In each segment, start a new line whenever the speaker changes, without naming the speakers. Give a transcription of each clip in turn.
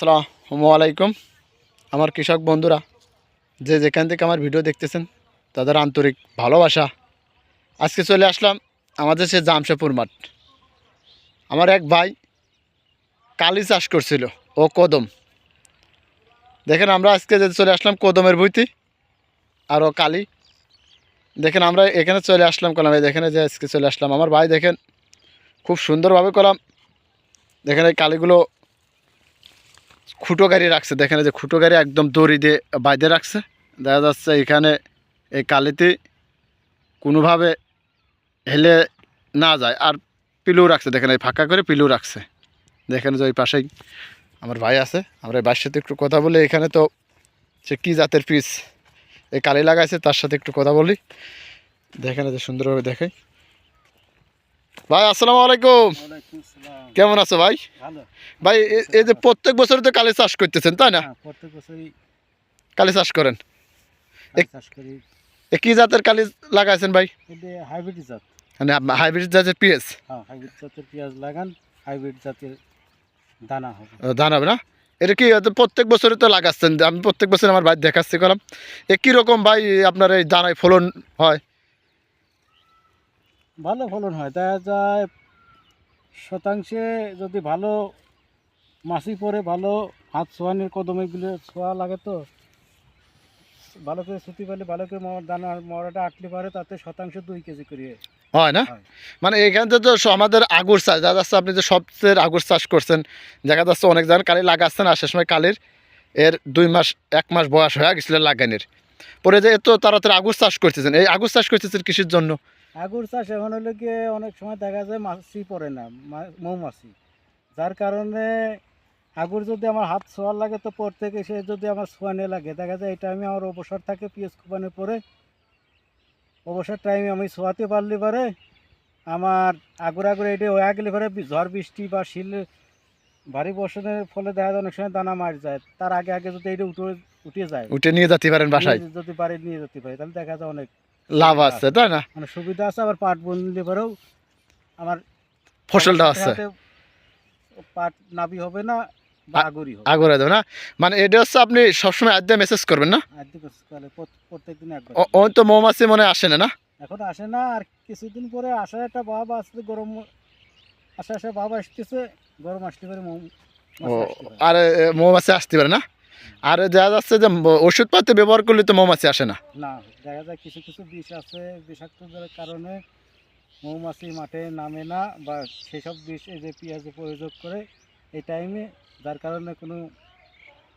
আসসালামু আলাইকুম। আমার কৃষক বন্ধুরা, যে যেখান থেকে আমার ভিডিও দেখতেছেন, তাদের আন্তরিক ভালোবাসা। আজকে চলে আসলাম আমাদের সে জামশেপুর মাঠ। আমার এক ভাই কালি চাষ করছিল ও কদম। দেখেন আমরা আজকে যে চলে আসলাম কদমের ভুইতি আর ও কালি। দেখেন আমরা এখানে চলে আসলাম কলাম, এই দেখেন যে আজকে চলে আসলাম। আমার ভাই দেখেন, খুব সুন্দরভাবে কলাম। দেখেন এই কালিগুলো খুঁটো গাড়ি রাখছে। দেখেন যে খুঁটো গাড়ি একদম দড়ি দিয়ে বাইদে রাখছে। দেখা যাচ্ছে এখানে এই কালিতে কোনোভাবে হেলে না যায়। আর পিলু রাখছে, দেখেন এই ফাঁকা করে পিলু রাখছে। দেখেন যে ওই পাশেই আমার ভাই আছে। আমরা এই ভাইয়ের সাথে একটু কথা বলি। এখানে তো সে কী জাতের পিস? এই কালি লাগাইছে, তার সাথে একটু কথা বলি। দেখেন যে সুন্দরভাবে দেখাই ভাই আসসালামু আলাইকুম। কেমন আছো ভাই? ভাই এ- এই যে প্রত্যেক বছরই তো কালি চাষ করতেছেন তাই না?
হ্যাঁ প্রত্যেক বছরই
কালি চাষ করেন। কি জাতের কালি লাগাইছেন ভাই?
হাইব্রিড জাত।
মানে হাইব্রিড জাতের পিএস
হ্যাঁ হাইব্রিড জাতের পেঁয়াজ লাগান হাইব্রিড জাতের দানা হবে।
না? এটা কি প্রত্যেক বছরই তো লাগাচ্ছেন? আমি প্রত্যেক বছর আমার ভাই দেখাচ্ছি কলাম এ কীরকম ভাই আপনার এই দানায় ফলন হয়?
ভালো ফলন হয়। দেখা যায় শতাংশে যদি ভালো মাছি পরে ভালো হাত ছোয়ানির কদম এগুলো ছোয়া লাগে তো ভালো করে ছুটি পেলে ভালো করে মর দানা মরাটা আটলে পারে তাতে শতাংশ দুই কেজি করে।
হয় না? মানে এখান থেকে তো আমাদের আগুর চাষ দেখা যাচ্ছে আপনি যে সবচেয়ে আগুর চাষ করছেন দেখা যাচ্ছে অনেক জন কালি লাগাচ্ছেন আর সে সময় কালির এর দুই মাস এক মাস বয়স হয়ে গেছিল লাগানোর। পরে যে এত তাড়াতাড়ি আগুর চাষ করতেছেন এই আগুর চাষ করতেছেন কৃষির জন্য?
আগুর চাষ এখন হলে গিয়ে অনেক সময় দেখা যায় মাছি পড়ে না মৌমাছি। যার কারণে আগুর যদি আমার হাত ছোঁয়ার লাগে তো পর থেকে সে যদি আমার ছোঁয়ানে লাগে। দেখা যায় এটা আমি আমার অবসর থাকে পিএস কোপানোর পরে অবসর টাইমে আমি ছোঁয়াতে পারলে পারে আমার আগুর আগুর এটা হয়ে গেলে পরে ঝড় বৃষ্টি বা শিল ভারী বর্ষণের ফলে দেখা যায় অনেক সময় দানা মার যায়। তার আগে আগে যদি এটা উঠে উঠে যায়।
উঠে নিয়ে যেতে পারেন বাসায়?
যদি বাড়ি নিয়ে যেতে পারে তাহলে দেখা যায় অনেক
লাভ আছে তাই না?
মানে সুবিধা আছে আবার পাট বুনলে পরেও আমার
ফসলটা আছে।
পাট নাবি হবে না আগরি
দেবে না। মানে এটা হচ্ছে আপনি সবসময় আদ্যা মেসেজ করবেন না? ওই তো মৌমাছি মনে আসে না না?
এখন আসে না আর কিছুদিন পরে আসার একটা ভাব আসছে গরম আসা আসা ভাব আসতেছে গরম আসতে পারে মৌ-।
আর মৌমাছি আসতে পারে না? আর দেখা যাচ্ছে যে ওষুধপাতি ব্যবহার করলে তো মৌমাছি আসে না।
না দেখা যায় কিছু কিছু বিষ আছে বিষাক্ত কারণে মৌমাছি মাঠে নামে না বা সেসব বিষ এই যে পেঁয়াজে প্রয়োগ করে এই টাইমে যার কারণে কোনো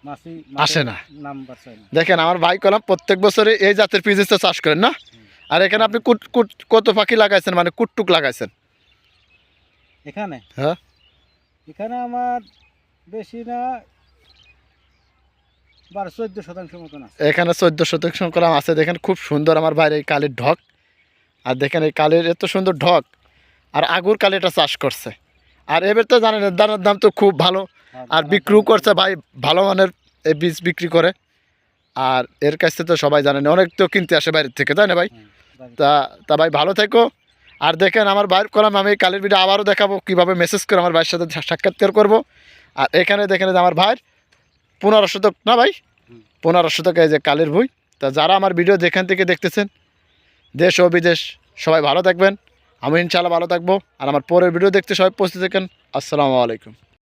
মাছি
আসে না।
নামবার না।
দেখেন আমার ভাই কলাম প্রত্যেক বছরে এই জাতের পিজিস তো চাষ করেন না? আর এখানে আপনি কুট কুট কত পাখি লাগাইছেন? মানে কুটটুক লাগাইছেন।
এখানে?
হ্যাঁ।
এখানে আমার বেশি না বারো চোদ্দ শতাংশ মতন আছে
এখানে চোদ্দ শতাংশ কলাম আছে। দেখেন খুব সুন্দর আমার বাইরে এই কালির ঢক। আর দেখেন এই কালির এত সুন্দর ঢক। আর আগুর কালিটা চাষ করছে। আর এবার তো জানেন এর দানার দাম তো খুব ভালো। আর বিক্রিও করছে ভাই ভালো মানের এই বীজ বিক্রি করে। আর এর কাছ থেকে তো সবাই জানেন অনেক তো কিনতে আসে বাইরের থেকে তাই না ভাই? তা তা ভাই ভালো থেকো। আর দেখেন আমার বাইর কলাম আমি কালের ভিডিও আবারও দেখাবো কীভাবে মেসেজ করে আমার ভাইয়ের সাথে সাক্ষাৎকার করব। আর এখানে দেখেন যে আমার ভাইয়ের পনেরো শতক না ভাই। পনেরো শতক এই যে কালের বই তা যারা আমার ভিডিও যেখান থেকে দেখতেছেন দেশ ও বিদেশ সবাই ভালো থাকবেন। আমি ইনশাআল্লাহ ভালো থাকব। আর আমার পরের ভিডিও দেখতে সবাই পৌঁছে থাকেন। আসসালামু আলাইকুম।